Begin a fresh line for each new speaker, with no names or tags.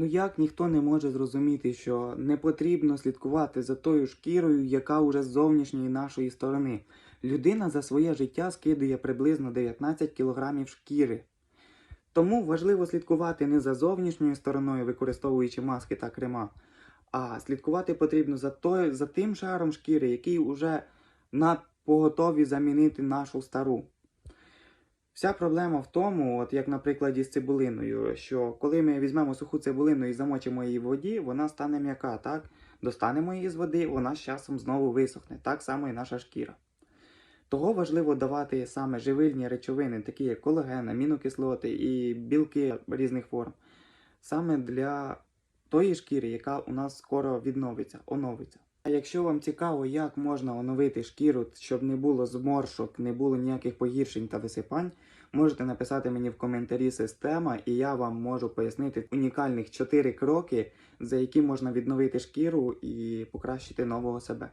Ну як ніхто не може зрозуміти, що не потрібно слідкувати за тою шкірою, яка уже з зовнішньої нашої сторони. Людина за своє життя скидує приблизно 19 кілограмів шкіри. Тому важливо слідкувати не за зовнішньою стороною, використовуючи маски та крема, а слідкувати потрібно за, той, за тим шаром шкіри, який уже на поготові замінити нашу стару. Вся проблема в тому, от як на прикладі з цибулиною, що коли ми візьмемо суху цибулину і замочимо її в воді, вона стане м'яка, так? Достанемо її з води, вона з часом знову висохне, так само і наша шкіра. Того важливо давати саме живильні речовини, такі як колаген, амінокислоти і білки різних форм, саме для тої шкіри, яка у нас скоро відновиться, оновиться. А якщо вам цікаво, як можна оновити шкіру, щоб не було зморшок, не було ніяких погіршень та висипань, можете написати мені в коментарі система, і я вам можу пояснити унікальних 4 кроки, за які можна відновити шкіру і покращити нового себе.